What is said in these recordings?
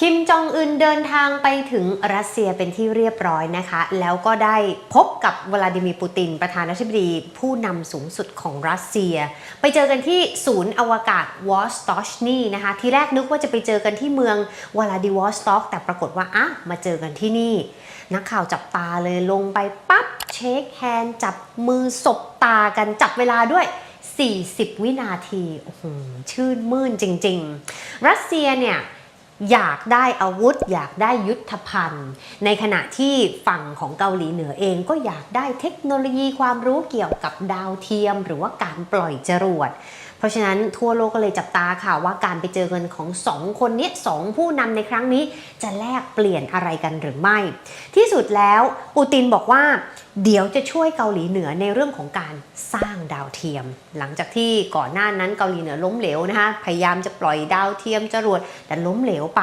คิมจองอึนเดินทางไปถึงรัสเซียเป็นที่เรียบร้อยนะคะ แล้วก็ได้พบกับวลาดิมีร์ปูติน ประธานาธิบดีผู้นำสูงสุดของรัสเซีย ไปเจอกันที่ศูนย์อวกาศวอสตอชนีนะคะ ทีแรกนึกว่าจะไปเจอกันที่เมืองวลาดิวอสตอกแต่ปรากฏว่าอะมาเจอกันที่นี่ นักข่าวจับตาเลยลงไปปั๊บเช็คแฮนด์จับมือสบตากันจับเวลาด้วย40 วินาที โอ้โห ชื่นมื่นจริง ๆ รัสเซียเนี่ย อยากได้อาวุธ อยากได้ยุทธภัณฑ์ ในขณะที่ฝั่งของเกาหลีเหนือเองก็อยากได้เทคโนโลยีความรู้เกี่ยวกับดาวเทียม หรือว่าการปล่อยจรวด เพราะฉะนั้นทั่วโลกก็เลยจับตาค่ะว่าการไปเจอกันของสองคนนี้สองผู้นำในครั้งนี้ จะแลกเปลี่ยนอะไรกันหรือไม่ ที่สุดแล้วปูตินบอกว่า เดี๋ยวจะช่วยเกาหลีเหนือในเรื่องของการสร้างดาวเทียม หลังจากที่ก่อนหน้านั้นเกาหลีเหนือล้มเหลวนะคะพยายามจะปล่อยดาวเทียมจรวดแต่ล้มเหลวไป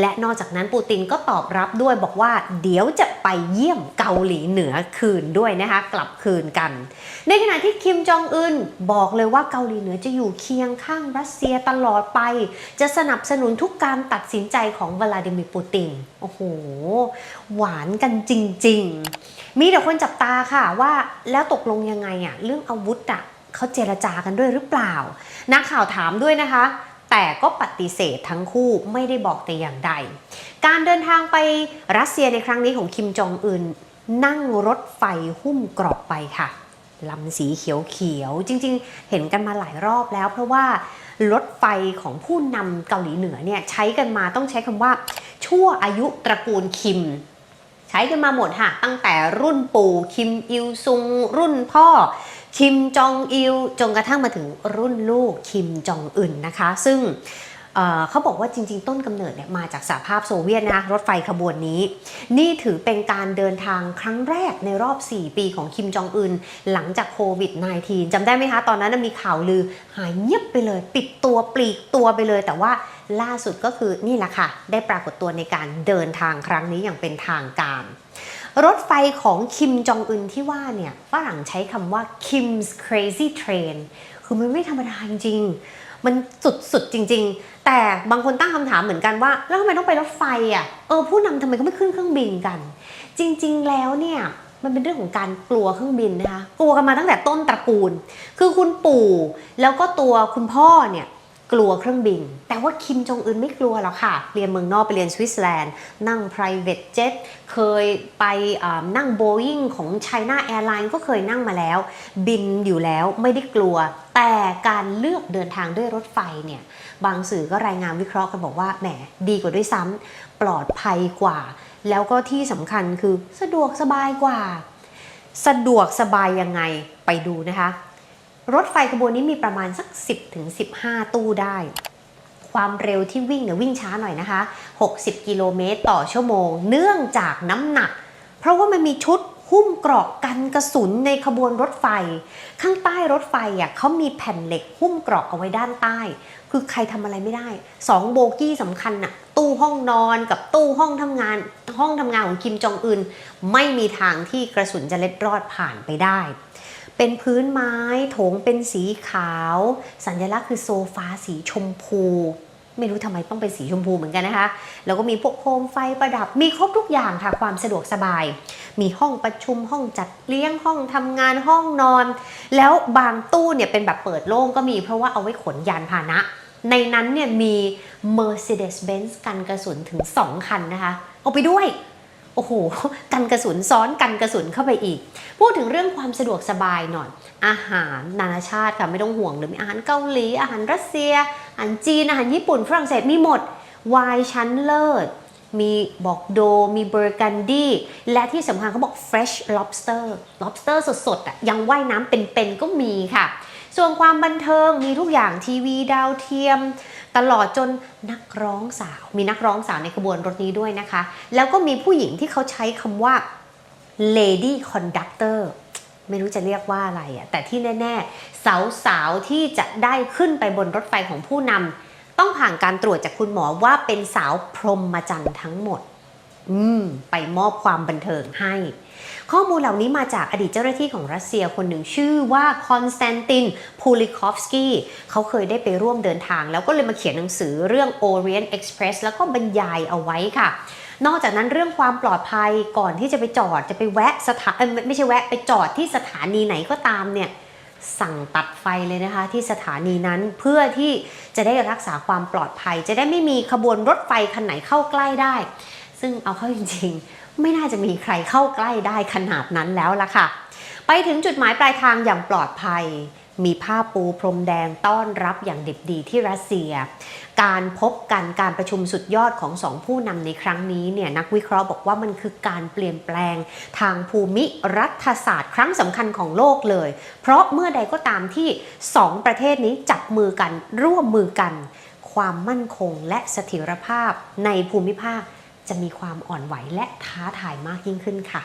และนอกจากนั้นปูตินก็ตอบรับด้วยบอกว่า เดี๋ยวจะไปเยี่ยมเกาหลีเหนือคืนด้วยนะคะกลับคืนกัน ในขณะที่คิมจองอึนบอกเลยว่าเกาหลีเหนือจะอยู่เคียงข้างรัสเซียตลอดไป จะสนับสนุนทุกการตัดสินใจของวลาดิมีร์ปูตินโอ้โหหวานกันจริง ๆ มีแต่คนจับตาค่ะว่าแล้วตกลงยังไงอะเรื่องอาวุธอะเขาเจรจากันด้วยหรือเปล่า นักข่าวถามด้วยนะคะ แต่ก็ปฏิเสธทั้งคู่ไม่ได้บอกแต่อย่างใด การเดินทางไปรัสเซียในครั้งนี้ของคิมจองอึนนั่งรถไฟหุ้มกรอบไปค่ะลำสีเขียวๆจริงๆ เห็นกันมาหลายรอบแล้ว เพราะว่ารถไฟของผู้นำเกาหลีเหนือเนี่ยใช้กันมาต้องใช้คำว่า ชั่วอายุตระกูลคิม ใช้กันมาหมดค่ะ ตั้งแต่รุ่นปู่คิมอิลซุง รุ่นพ่อคิมจองอิลจนกระทั่งมาถึงรุ่นลูกคิมจองอึนนะคะ ซึ่ง เขาบอกว่าจริง ๆ ต้นกำเนิดเนี่ยมาจากสหภาพโซเวียตนะรถไฟขบวนนี้ นี่ถือเป็นการเดินทางครั้งแรกในรอบ 4 ปีของคิมจองอึนหลังจากโควิด -19 จำได้ไหมคะ ตอนนั้นนมีข่าวลือหายเงียบไปเลย ปิดตัวปลีกตัวไปเลย แต่ว่าล่าสุดก็คือนี่แหละค่ะ ได้ปรากฏตัวในการเดินทางครั้งนี้อย่างเป็นทางการรถไฟของคิมจองอึนที่ว่าเนี่ยฝรั่งใช้คำว่า Kim's Crazy Train คือมันไม่ธรรมดาจริงๆ มันสุดๆจริง ๆ แต่บางคนตั้งคำถามเหมือนกันว่า แล้วทำไมต้องไปรถไฟอะเออผู้นำทำไมเขาไม่ขึ้นเครื่องบินกัน จริง ๆ แล้วเนี่ยมันเป็นเรื่องของการกลัวเครื่องบินนะคะกลัวกันมาตั้งแต่ต้นตระกูล คือคุณปู่แล้วก็ตัวคุณพ่อเนี่ย กลัวเครื่องบิน แต่ว่าคิมจองอึนไม่กลัวหรอกค่ะ เรียนเมืองนอกไปเรียนสวิตเซอร์แลนด์ นั่ง private jet เคยไปนั่ง Boeing ของ China Airlines ก็เคยนั่งมาแล้ว บินอยู่แล้วไม่ได้กลัว แต่การเลือกเดินทางด้วยรถไฟเนี่ยบางสื่อก็รายงานวิเคราะห์กันบอกว่าแหมดีกว่าด้วยซ้ำปลอดภัยกว่า แล้วก็ที่สำคัญคือสะดวกสบายกว่า สะดวกสบายยังไงไปดูนะคะ รถไฟขบวนนี้มีประมาณสัก 10ถึง15 ตู้ได้ ความเร็วที่วิ่งเนี่ยวิ่งช้าหน่อยนะคะ 60 กิโลเมตรต่อชั่วโมง เนื่องจากน้ำหนัก เพราะว่ามันมีชุดหุ้มเกราะกันกระสุนในขบวนรถไฟ ข้างใต้รถไฟอะเขามีแผ่นเหล็กหุ้มเกราะเอาไว้ด้านใต้ คือใครทำอะไรไม่ได้สองโบกี้สำคัญน่ะตู้ห้องนอนกับตู้ห้องทำงาน ห้องทำงานของคิมจองอึนไม่มีทางที่กระสุนจะเล็ดรอดผ่านไปได้ เป็นพื้นไม้โถงเป็นสีขาว สัญลักษณ์คือโซฟาสีชมพู ไม่รู้ทำไมต้องเป็นสีชมพูเหมือนกันนะคะ แล้วก็มีพวกโคมไฟประดับมีครบทุกอย่างค่ะ ความสะดวกสบาย มีห้องประชุมห้องจัดเลี้ยงห้องทำงานห้องนอน แล้วบางตู้เนี่ยเป็นแบบเปิดโล่งก็มีเพราะว่าเอาไว้ขนยานพาหนะ ในนั้นเนี่ยมี Mercedes-Benz กันกระสุนถึง 2 คันนะคะ เอาไปด้วย โอ้โห กันกระสุนซ้อนกันกระสุนเข้าไปอีก พูดถึงเรื่องความสะดวกสบายหน่อย อาหารนานาชาติค่ะไม่ต้องห่วงเลยมีอาหารเกาหลี อาหารรัสเซีย อาหารจีน อาหารญี่ปุ่น ฝรั่งเศสมีหมดไวน์ชั้นเลิศ มีบอกโด มีเบอร์กันดีและที่สำคัญเขาบอก fresh lobster lobster สดๆอะยังว่ายน้ำเป็นๆก็มีค่ะ ส่วนความบันเทิงมีทุกอย่างทีวีดาวเทียม ตลอดจนนักร้องสาว มีนักร้องสาวในขบวนรถนี้ด้วยนะคะ แล้วก็มีผู้หญิงที่เขาใช้คำว่า lady conductor ไม่รู้จะเรียกว่าอะไรอะแต่ที่แน่ ๆ สาวๆที่จะได้ขึ้นไปบนรถไฟของผู้นำ ต้องผ่านการตรวจจากคุณหมอว่าเป็นสาวพรหมจรรย์ทั้งหมด อืม ไปมอบความบันเทิงให้ ข้อมูลเหล่านี้มาจากอดีตเจ้าหน้าที่ของรัสเซียคนหนึ่งชื่อว่าคอนสแตนตินพูลิคอฟสกี้เขาเคยได้ไปร่วมเดินทาง แล้วก็เลยมาเขียนหนังสือเรื่อง Orient Express แล้วก็บรรยายเอาไว้ค่ะนอกจากนั้นเรื่องความปลอดภัยก่อนที่จะไปจอดจะไปแวะสถานเอ้ยไม่ไม่ใช่แวะไปจอดที่สถานีไหนก็ตามเนี่ย สั่งตัดไฟเลยนะคะที่สถานีนั้นเพื่อที่จะได้รักษาความปลอดภัย จะได้ไม่มีขบวนรถไฟคันไหนเข้าใกล้ได้ ซึ่งเอาเข้าจริงๆ ไม่น่าจะมีใครเข้าใกล้ได้ขนาดนั้นแล้วล่ะค่ะ ไปถึงจุดหมายปลายทางอย่างปลอดภัย มีผ้าปูพรมแดงต้อนรับอย่างดิบดีที่รัสเซีย การพบกันการประชุมสุดยอดของสองผู้นำในครั้งนี้เนี่ยนักวิเคราะห์บอกว่ามันคือการเปลี่ยนแปลงทางภูมิรัฐศาสตร์ครั้งสำคัญของโลกเลย เพราะเมื่อใดก็ตามที่สองประเทศนี้จับมือกันร่วมมือกัน ความมั่นคงและเสถียรภาพในภูมิภาคจะมีความอ่อนไหวและท้าทายมากยิ่งขึ้นค่ะ